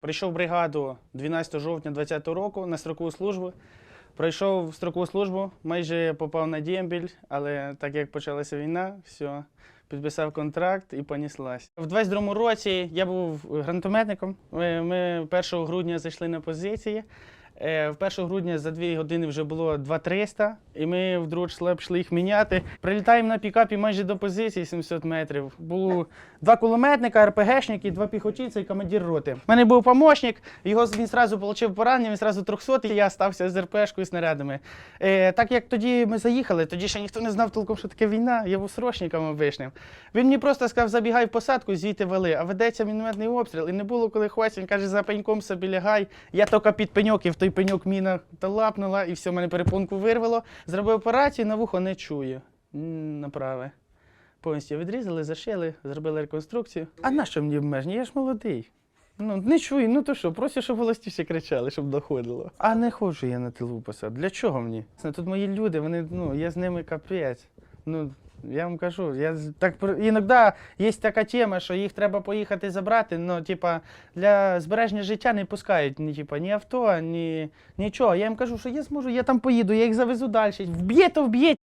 Прийшов в бригаду 12 жовтня 2020 року на строкову службу. Пройшов строкову службу, майже попав на дембіль, але так як почалася війна, все, підписав контракт і поніслась. В 22-му році я був гранатометником. Ми 1 грудня зайшли на позиції. Е, В 1 грудня за 2 години вже було 2-300, і ми в 2 числа пішли їх міняти. Прилітаємо на пікапі майже до позиції 700 метрів. Було два кулеметника, РПГшники, два піхотінці і командир роти. У мене був помощник, його він зразу отримав поранення, він зразу 300, і я стався з РПшкою і снарядами. Е, так як тоді ми заїхали, тоді ще ніхто не знав толком, що таке війна, я був срочником обичним. Він мені просто сказав, забігай в посадку, звідти вели, а ведеться мінометний обстріл. І не було коли хватить, він каже, за пеньком собі лягай. Я тільки під пеньок, і в той пеньок міна та лапнула, і все, мене перепонку вирвало. Зробив операцію, на вухо не чую. М, Направе. Повністю відрізали, зашили, зробили реконструкцію. А на що мені обмеження? Я ж молодий. Ну, не чую, ну то що, просто щоб голосніше кричали, щоб доходило. А не хочу я на тилу посад. Для чого мені? Тут мої люди, вони, ну, я з ними капець. Ну, я вам кажу, я так іноді є така тема, що їх треба поїхати забрати, Ну, типа для збереження життя не пускають ні, типа, ні авто, ні нічого. Я їм кажу, що я зможу, я там поїду, я їх завезу далі. Вб'є, то вб'є.